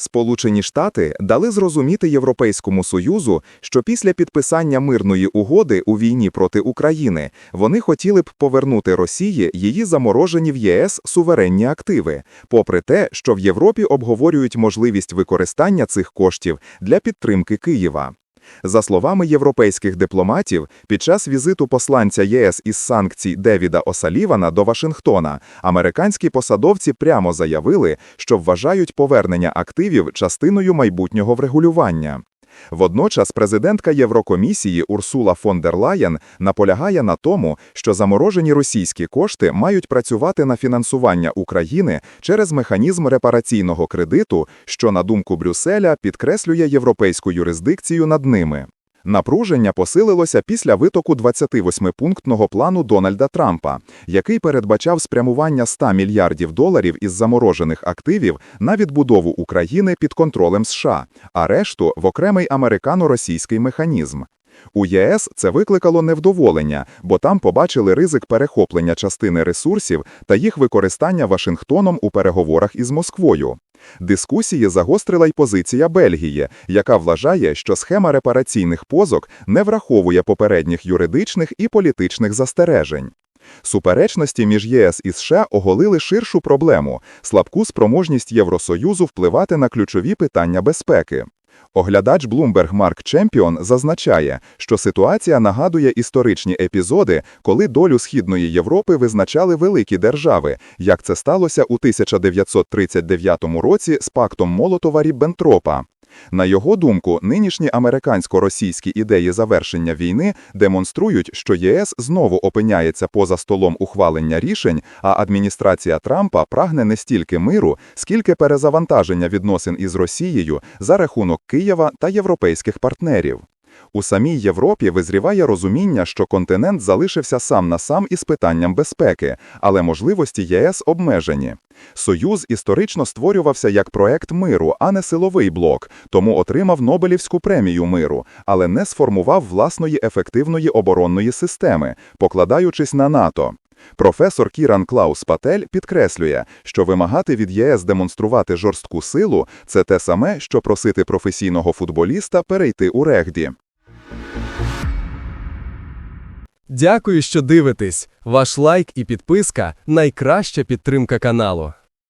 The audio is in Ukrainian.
Сполучені Штати дали зрозуміти Європейському Союзу, що після підписання мирної угоди у війні проти України вони хотіли б повернути Росії її заморожені в ЄС суверенні активи, попри те, що в Європі обговорюють можливість використання цих коштів для підтримки Києва. За словами європейських дипломатів, під час візиту посланця ЄС із санкцій Девіда Осалівана до Вашингтона американські посадовці прямо заявили, що вважають повернення активів частиною майбутнього врегулювання. Водночас президентка Єврокомісії Урсула фон дер Лаєн наполягає на тому, що заморожені російські кошти мають працювати на фінансування України через механізм репараційного кредиту, що, на думку Брюсселя, підкреслює європейську юрисдикцію над ними. Напруження посилилося після витоку 28-пунктного плану Дональда Трампа, який передбачав спрямування 100 мільярдів доларів із заморожених активів на відбудову України під контролем США, а решту в окремий американо-російський механізм. У ЄС це викликало невдоволення, бо там побачили ризик перехоплення частини ресурсів та їх використання Вашингтоном у переговорах із Москвою. Дискусії загострила й позиція Бельгії, яка вважає, що схема репараційних позок не враховує попередніх юридичних і політичних застережень. Суперечності між ЄС і США оголили ширшу проблему – слабку спроможність Євросоюзу впливати на ключові питання безпеки. Оглядач Bloomberg Марк Чемпіон зазначає, що ситуація нагадує історичні епізоди, коли долю Східної Європи визначали великі держави, як це сталося у 1939 році з пактом Молотова-Ріббентропа. На його думку, нинішні американсько-російські ідеї завершення війни демонструють, що ЄС знову опиняється поза столом ухвалення рішень, а адміністрація Трампа прагне не стільки миру, скільки перезавантаження відносин із Росією за рахунок Києва та європейських партнерів. У самій Європі визріває розуміння, що континент залишився сам на сам із питанням безпеки, але можливості ЄС обмежені. Союз історично створювався як проект миру, а не силовий блок, тому отримав Нобелівську премію миру, але не сформував власної ефективної оборонної системи, покладаючись на НАТО. Професор Кіран Клаус Патель підкреслює, що вимагати від ЄС демонструвати жорстку силу – це те саме, що просити професійного футболіста перейти у регді. Дякую, що дивитесь. Ваш лайк і підписка найкраща підтримка каналу.